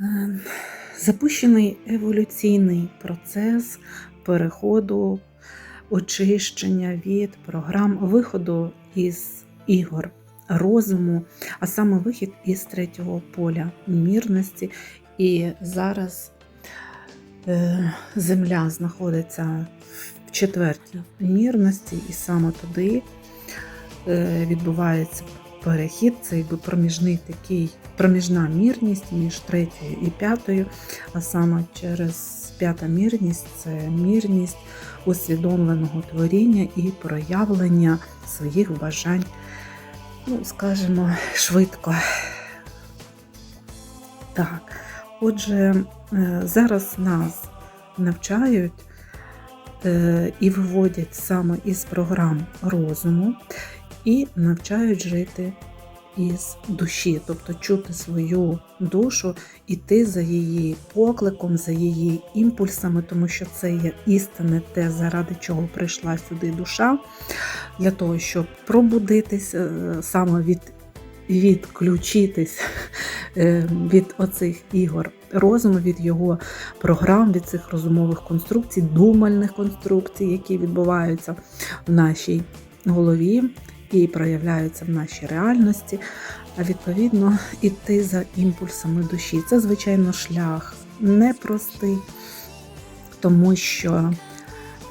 Е, Запущений еволюційний процес переходу, очищення від програм виходу із ігор розуму, а саме вихід із третього поля мірності. І зараз е, Земля знаходиться в четвертій мірності, і саме туди е, відбувається перехід, це якби проміжний такий, проміжна мірність між третьою і п'ятою, а саме через п'ята мірність це мірність усвідомленого творіння і проявлення своїх бажань, ну, скажімо, швидко. Так, отже, е, зараз нас навчають е, і виводять саме із програм розуму і навчають жити із душі, тобто чути свою душу, іти за її покликом, за її імпульсами, тому що це є істинне те, заради чого прийшла сюди душа, для того, щоб пробудитися е, саме від. Відключитись е, від оцих ігор розуму, від його програм, від цих розумових конструкцій, думальних конструкцій, які відбуваються в нашій голові, і проявляються в нашій реальності, а відповідно іти за імпульсами душі. Це, звичайно, шлях непростий, тому що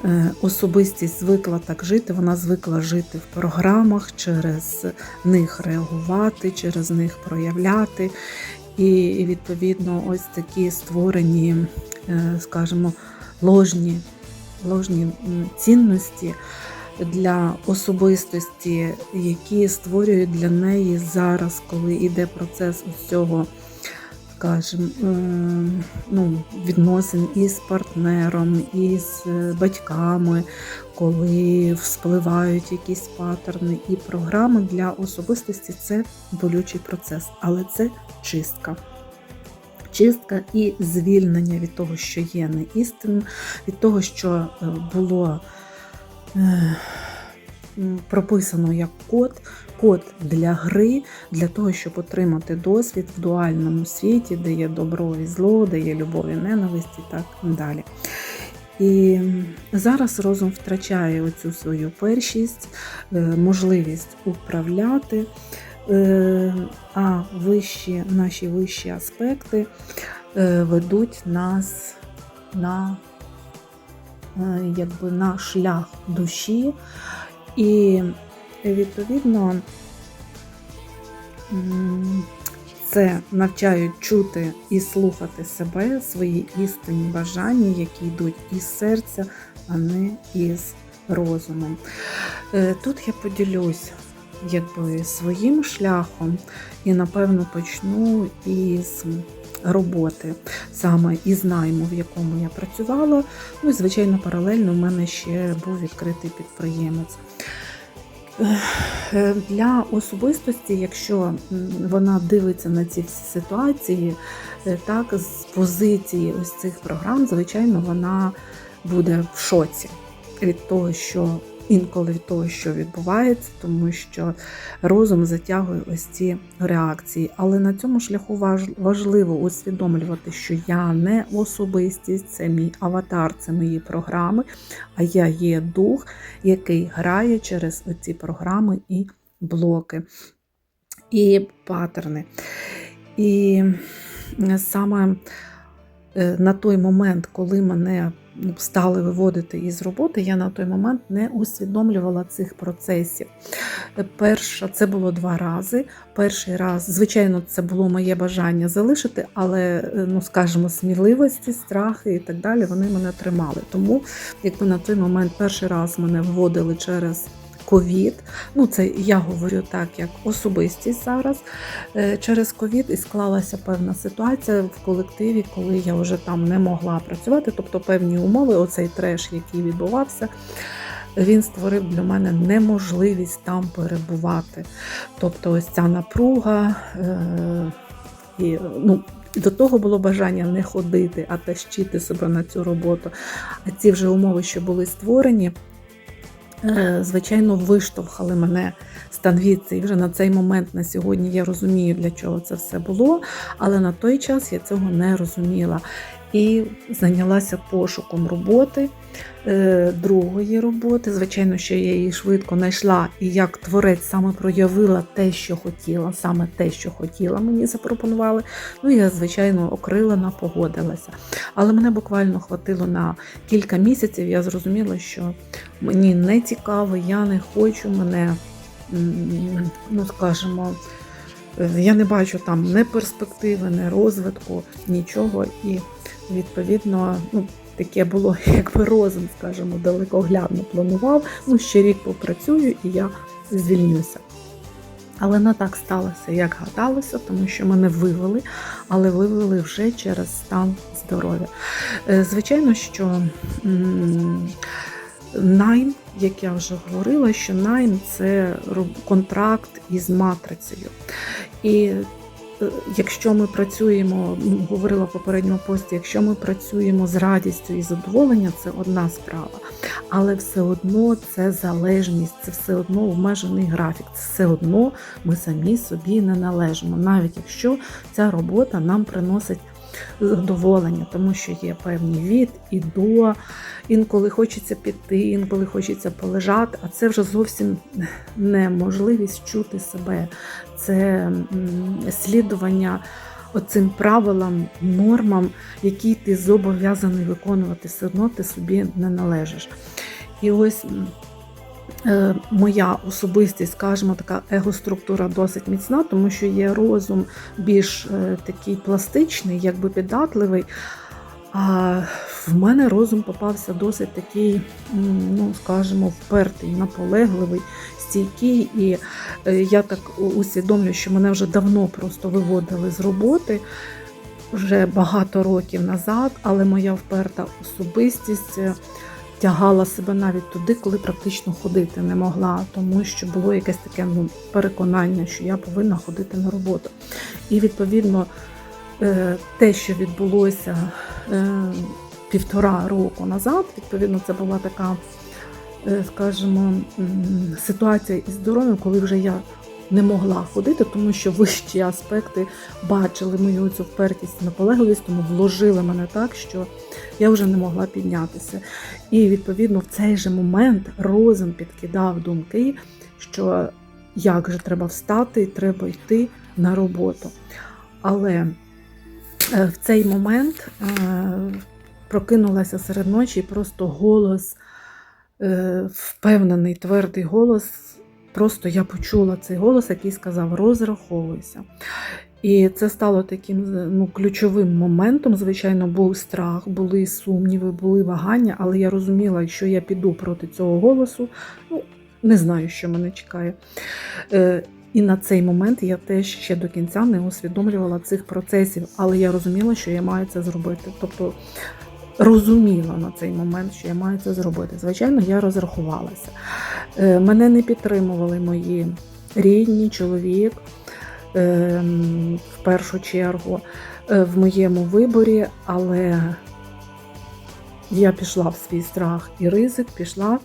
е, особистість звикла так жити, вона звикла жити в програмах, через них реагувати, через них проявляти. І, відповідно, ось такі створені, е, скажімо, ложні, ложні цінності для особистості, які створюють для неї зараз, коли йде процес усього, скажімо, ну, відносин із партнером, із батьками, коли вспливають якісь паттерни і програми для особистості це болючий процес, але це чистка. Чистка і звільнення від того, що є неістинним, від того, що е, було прописано як код, код для гри, для того, щоб отримати досвід в дуальному світі, де є добро і зло, де є любов і ненависть і так далі. І зараз розум втрачає оцю свою першість, е, можливість управляти, е, а вищі, наші вищі аспекти е, ведуть нас на якби на шлях душі, і відповідно це навчають чути і слухати себе, свої істинні бажання, які йдуть із серця, а не із розумом. Е, тут я поділюсь якби своїм шляхом і, напевно, почну із роботи саме із найму, в якому я працювала. Ну і, звичайно, паралельно в мене ще був відкритий підприємець. Е, для особистості, якщо вона дивиться на ці всі ситуації, е, так, з позиції ось цих програм, звичайно, вона буде в шоці від того, що інколи від того, що відбувається, тому що розум затягує ось ці реакції. Але на цьому шляху важливо усвідомлювати, що я не особистість, це мій аватар, це мої програми, а я є дух, який грає через оці програми і блоки, і паттерни. І саме е, на той момент, коли мене стали виводити із роботи, я на той момент не усвідомлювала цих процесів. Перша це було два рази. Перший раз, звичайно, це було моє бажання залишити, але, ну скажімо, сміливості, страхи і так далі вони мене тримали. Тому, якби на той момент перший раз мене вводили через ковід. Ну, це я говорю так, як особистість зараз. Е, через ковід і склалася певна ситуація в колективі, коли я вже там не могла працювати, тобто певні умови, оцей треш, який відбувався. Він створив для мене неможливість там перебувати. Тобто, ось ця напруга, е, і, ну, до того було бажання не ходити, а тащити себе на цю роботу. А ці вже умови, що були створені, звичайно, виштовхали мене станвідці. І вже на цей момент на сьогодні я розумію, для чого це все було, але на той час я цього не розуміла. І зайнялася пошуком роботи, е, другої роботи. Звичайно, що я її швидко знайшла і як творець саме проявила те, що хотіла, саме те, що хотіла, мені запропонували. Ну, я, звичайно, окрилена, погодилася. Але мене буквально хватило на кілька місяців. Я зрозуміла, що мені не цікаво, я не хочу мене, ну скажімо, е, я не бачу там ні перспективи, ні розвитку, нічого. І відповідно, ну, таке було, якби розум, скажімо, далекоглядно планував. Ну, ще рік попрацюю і я звільнюся. Але не так сталося, як гадалося, тому що мене вивели, але вивели вже через стан здоров'я. Е, Звичайно, що найм, як я вже говорила, що найм це контракт із матрицею. І якщо ми працюємо, ну, говорила в попередньому пості, якщо ми працюємо з радістю і задоволенням, це одна справа. Але все одно це залежність, це все одно обмежений графік, це все одно ми самі собі не належимо, навіть якщо ця робота нам приносить задоволення, тому що є певний від і до. Інколи хочеться піти, інколи хочеться полежати, а це вже зовсім не можливість чути себе. Це слідування оцим правилам, нормам, які ти зобов'язаний виконувати, все одно ти собі не належиш. І ось моя особистість, скажімо, така егоструктура досить міцна, тому що є розум більш е, такий пластичний, якби піддатливий. А в мене розум попався досить такий, ну скажімо, впертий, наполегливий, стійкий. І е, я так усвідомлюю, що мене вже давно просто виводили з роботи. Вже багато років назад, але моя вперта особистість е, тягала себе навіть туди, коли практично ходити не могла, тому що було якесь таке ну, переконання, що я повинна ходити на роботу. І відповідно е, те, що відбулося е, півтора року назад, відповідно, це була така, е, скажімо, ситуація із здоров'ям, коли вже я не могла ходити, тому що вищі аспекти бачили мою цю впертість і наполегливість, тому вложили мене так, що я вже не могла піднятися. І відповідно в цей же момент розум підкидав думки, що як же треба встати, треба йти на роботу. Але е, в цей момент е, прокинулася серед ночі і просто голос, е, впевнений, твердий голос. Просто я почула цей голос, який сказав: розраховуйся. І це стало таким ну, ключовим моментом. Звичайно, був страх, були сумніви, були вагання, але я розуміла, що я піду проти цього голосу. Ну, не знаю, що мене чекає. Е, і на цей момент я теж ще до кінця не усвідомлювала цих процесів, але я розуміла, що я маю це зробити. Тобто розуміла на цей момент, що я маю це зробити. Звичайно, я розрахувалася. Е, Мене не підтримували мої рідні, чоловік е, в першу чергу е, в моєму виборі, але я пішла в свій страх і ризик, пішла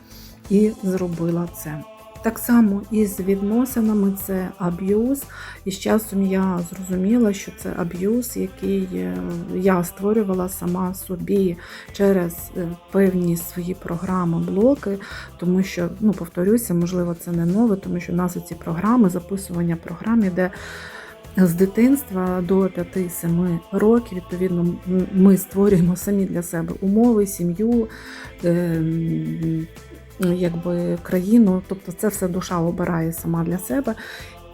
і зробила це. Так само і з відносинами це аб'юз. І з часом я зрозуміла, що це аб'юз, який е, я створювала сама собі через е, певні свої програми, блоки, тому що, ну, повторюся, можливо, це не нове, тому що в нас ці програми, записування програм іде з дитинства до 5-7 років. Відповідно, ми створюємо самі для себе умови, сім'ю. Ем, якби країну, тобто це все душа обирає сама для себе.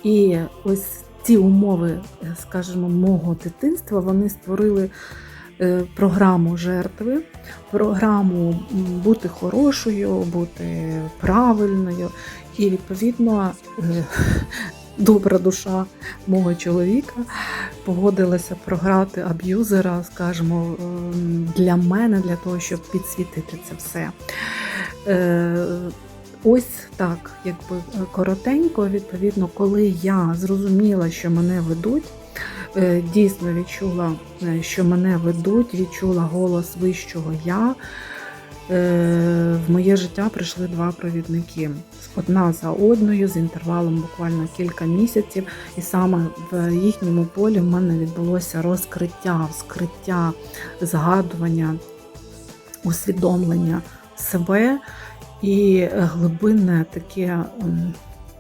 І ось ці умови, е, скажімо, мого дитинства, вони створили е, програму жертви, програму бути хорошою, бути правильною. І відповідно е, добра душа мого чоловіка погодилася програти аб'юзера, скажімо, ем, для мене, для того, щоб підсвітити це все. Е, Ось так, якби е, коротенько, відповідно, коли я зрозуміла, що мене ведуть, е, дійсно відчула, що мене ведуть, відчула голос вищого я. в моє життя прийшли два провідники. Одна за одною з інтервалом буквально кілька місяців, і саме в їхньому полі в мене відбулося розкриття, вскриття, згадування, усвідомлення себе і глибинне таке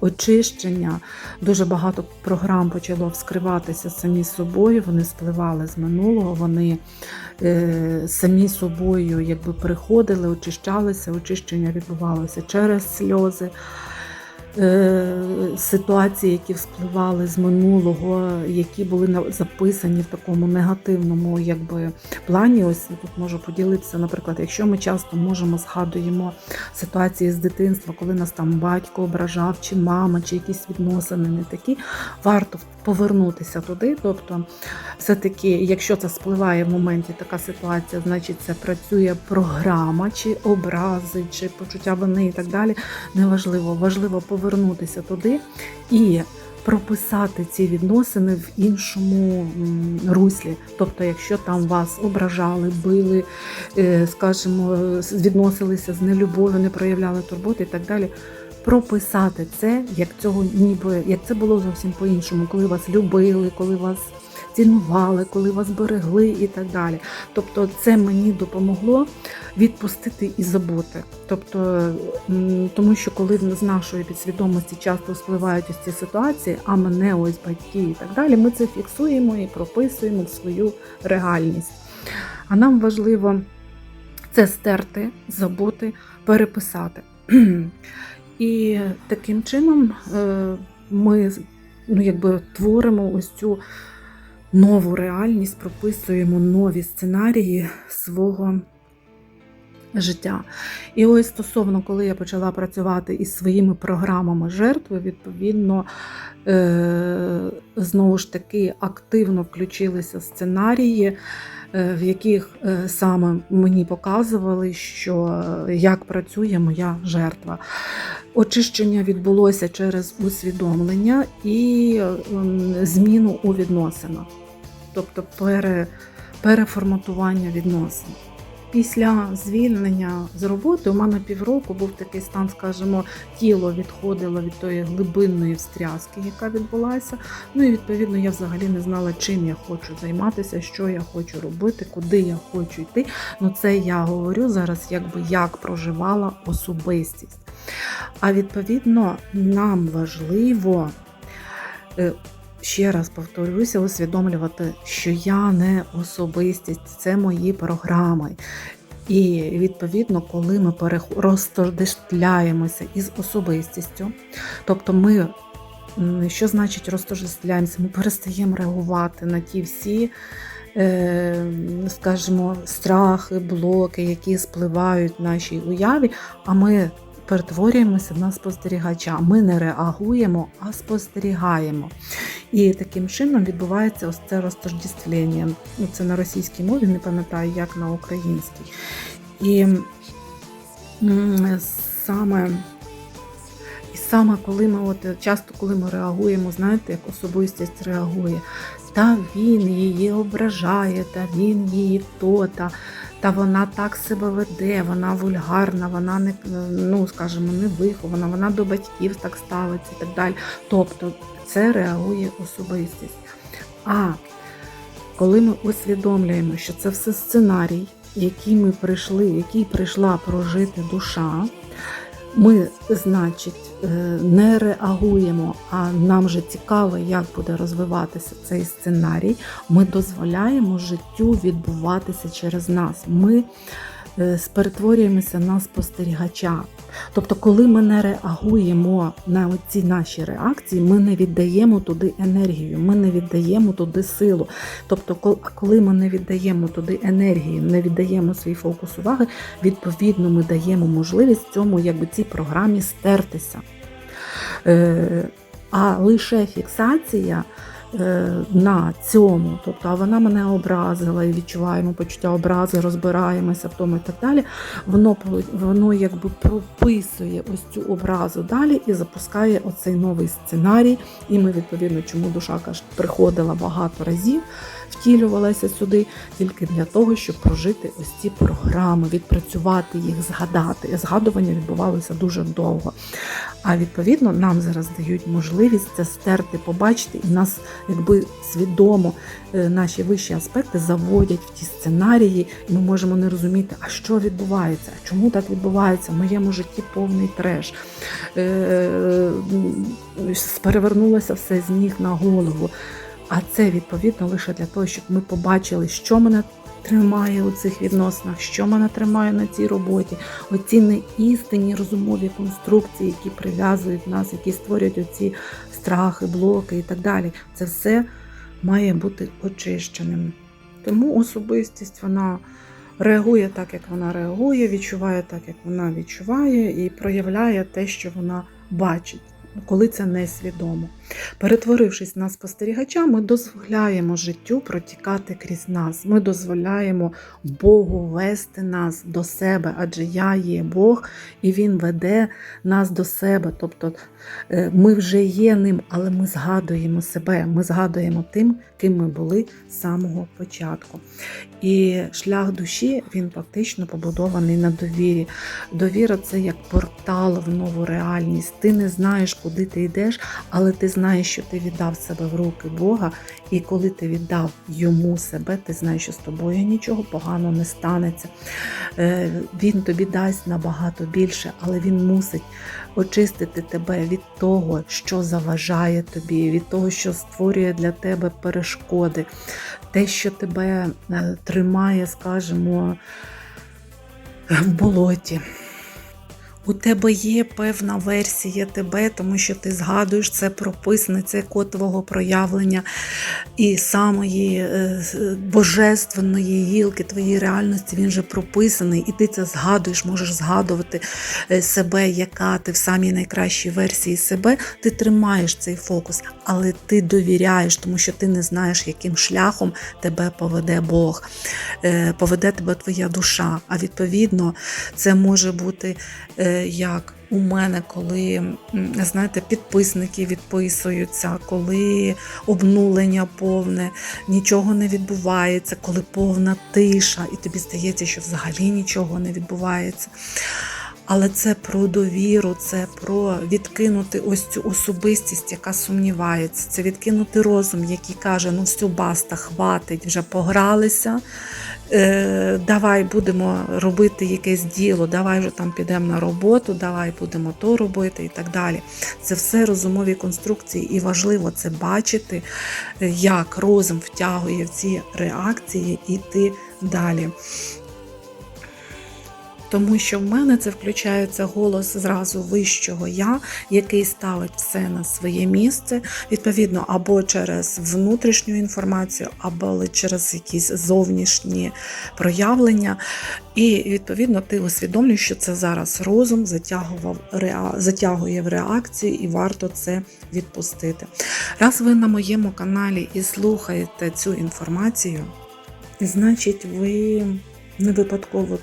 очищення. Дуже багато програм почало вскриватися самі собою. Вони спливали з минулого, вони е, самі собою якби приходили, очищалися. Очищення відбувалося через сльози. Е, Ситуації, які вспливали з минулого, які були записані в такому негативному якби, плані. Ось тут можу поділитися, наприклад, якщо ми часто можемо згадуємо ситуації з дитинства, коли нас там батько ображав, чи мама, чи якісь відносини не такі, варто повернутися туди. Тобто, все-таки, якщо це спливає в моменті така ситуація, значить це працює програма, чи образи, чи почуття вини і так далі. Неважливо, важливо повернутися туди і. Прописати ці відносини в іншому руслі. Тобто, якщо там вас ображали, били, е, скажімо, відносилися з нелюбов'ю, не проявляли турботи і так далі. Прописати це, як цього ніби як це було зовсім по-іншому, коли вас любили, коли вас цінували, коли вас берегли і так далі. Тобто, це мені допомогло відпустити і забути. Тобто, тому що коли з нашої підсвідомості часто спливають ось ці ситуації, а мене ось батьки і так далі, ми це фіксуємо і прописуємо в свою реальність. А нам важливо це стерти, забути, переписати. І таким чином е, ми ну, якби, творимо ось цю нову реальність, прописуємо нові сценарії свого життя. І ось стосовно, коли я почала працювати із своїми програмами жертви, відповідно, е, знову ж таки активно включилися сценарії, в яких е, саме мені показували, що е, як працює моя жертва. Очищення відбулося через усвідомлення і зміну у відносинах, тобто пере, переформатування відносин. Після звільнення з роботи у мене півроку був такий стан, скажімо, тіло відходило від тої глибинної встряски, яка відбулася. Ну і відповідно я взагалі не знала, чим я хочу займатися, що я хочу робити, куди я хочу йти. Ну це я говорю зараз, якби як проживала особистість. А відповідно, нам важливо. Ще раз повторюся, усвідомлювати, що я не особистість, це мої програми. І відповідно, коли ми розтождествляємося із особистістю, тобто ми, що значить розтождествляємося? Ми перестаємо реагувати на ті всі, е, скажімо, страхи, блоки, які спливають в нашій уяві, а ми перетворюємося на спостерігача. Ми не реагуємо, а спостерігаємо. І таким чином відбувається ось це розтождествлення. Ну, Це на російській мові, не пам'ятаю, як на українській. І саме, саме коли ми от часто коли ми реагуємо, знаєте, як особистість реагує, та він її ображає, та він її то, та, та вона так себе веде, вона вульгарна, вона не ну, скажімо, не вихована, вона до батьків так ставиться і так далі. Тобто це реагує особистість. А коли ми усвідомлюємо, що це все сценарій, який ми прийшли, який прийшла прожити душа, ми, значить, не реагуємо, а нам же цікаво, як буде розвиватися цей сценарій. Ми дозволяємо життю відбуватися через нас. Ми е, перетворюємося на спостерігача. Тобто, коли ми не реагуємо на ці наші реакції, ми не віддаємо туди енергію, ми не віддаємо туди силу. Тобто, коли ми не віддаємо туди енергію, не віддаємо свій фокус уваги, відповідно, ми даємо можливість цьому, якби цій програмі стертися. Е, А лише фіксація е, на цьому, тобто а вона мене образила і відчуваємо почуття образи, розбираємося в тому і так далі. Воно воно якби прописує ось цю образу далі і запускає оцей новий сценарій. І ми, відповідно, чому душа каже, приходила багато разів, втілювалася сюди тільки для того, щоб прожити ось ці програми, відпрацювати їх, згадати. Згадування відбувалося дуже довго. А відповідно нам зараз дають можливість це стерти, побачити, і нас, якби свідомо, е, наші вищі аспекти заводять в ті сценарії, і ми можемо не розуміти, а що відбувається, а чому так відбувається в моєму житті повний треш. Е, Перевернулося все з ніг на голову. А це відповідно лише для того, щоб ми побачили, що мене тримає у цих відносинах, що мене тримає на цій роботі, оці неістинні розумові конструкції, які прив'язують нас, які створюють оці страхи, блоки і так далі. Це все має бути очищеним. Тому особистість вона реагує так, як вона реагує, відчуває так, як вона відчуває, і проявляє те, що вона бачить. Коли це несвідомо. Перетворившись на спостерігача, ми дозволяємо життю протікати крізь нас. Ми дозволяємо Богу вести нас до себе, адже я є Бог, і Він веде нас до себе. Тобто е, ми вже є ним, але ми згадуємо себе, ми згадуємо тим, ким ми були з самого початку. І шлях душі він фактично побудований на довірі. Довіра це як портал в нову реальність. Ти не знаєш, куди ти йдеш, але ти знаєш, що ти віддав себе в руки Бога, і коли ти віддав йому себе, ти знаєш, що з тобою нічого поганого не станеться. Е, Він тобі дасть набагато більше, але він мусить очистити тебе від того, що заважає тобі, від того, що створює для тебе перешкоди, те, що тебе е, тримає, скажімо, в болоті. У тебе є певна версія тебе, тому що ти згадуєш це прописане, це код твого проявлення і самої е, божественної гілки твоєї реальності він вже прописаний, і ти це згадуєш, можеш згадувати е, себе, яка ти в самій найкращій версії себе. Ти тримаєш цей фокус, але ти довіряєш, тому що ти не знаєш, яким шляхом тебе поведе Бог, е, поведе тебе твоя душа. А відповідно, це може бути як у мене, коли знаєте, підписники відписуються, коли обнулення повне, нічого не відбувається, коли повна тиша, і тобі здається, що взагалі нічого не відбувається. Але це про довіру, це про відкинути ось цю особистість, яка сумнівається, це відкинути розум, який каже: ну все, баста, хватить, вже погралися. Е, Давай будемо робити якесь діло, давай вже там підемо на роботу, давай будемо то робити і так далі. Це все розумові конструкції, і важливо це бачити, як розум втягує в ці реакції і йти далі. Тому що в мене це включається голос зразу вищого я, який ставить все на своє місце, відповідно, або через внутрішню інформацію, або через якісь зовнішні проявлення. І відповідно ти усвідомлюєш, що це зараз розум затягував, затягує в реакцію, і варто це відпустити. Раз ви на моєму каналі і слухаєте цю інформацію, значить, ви не випадково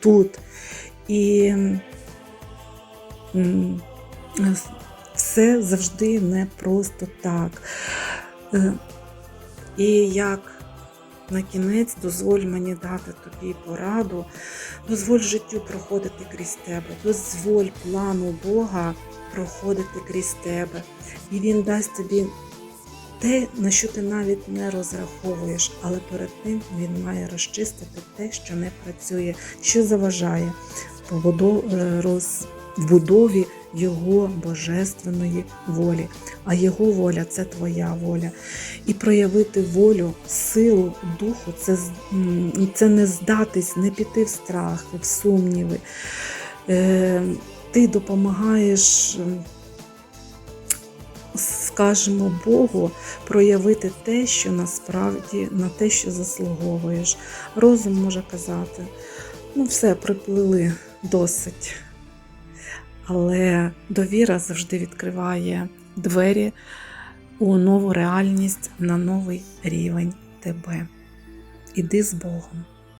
тут. І все завжди не просто так. Е, і як на кінець дозволь мені дати тобі пораду, дозволь життю проходити крізь тебе, дозволь плану Бога проходити крізь тебе. І Він дасть тобі те, на що ти навіть не розраховуєш, але перед тим він має розчистити те, що не працює, що заважає вбудові його божественної волі. А його воля це твоя воля. І проявити волю, силу духу це це не здатись, не піти в страх, в сумніви. Е, ти допомагаєш скажемо Богу проявити те, що насправді на те, що заслуговуєш. Розум може казати, ну все, приплили досить. Але довіра завжди відкриває двері у нову реальність на новий рівень тебе. Іди з Богом.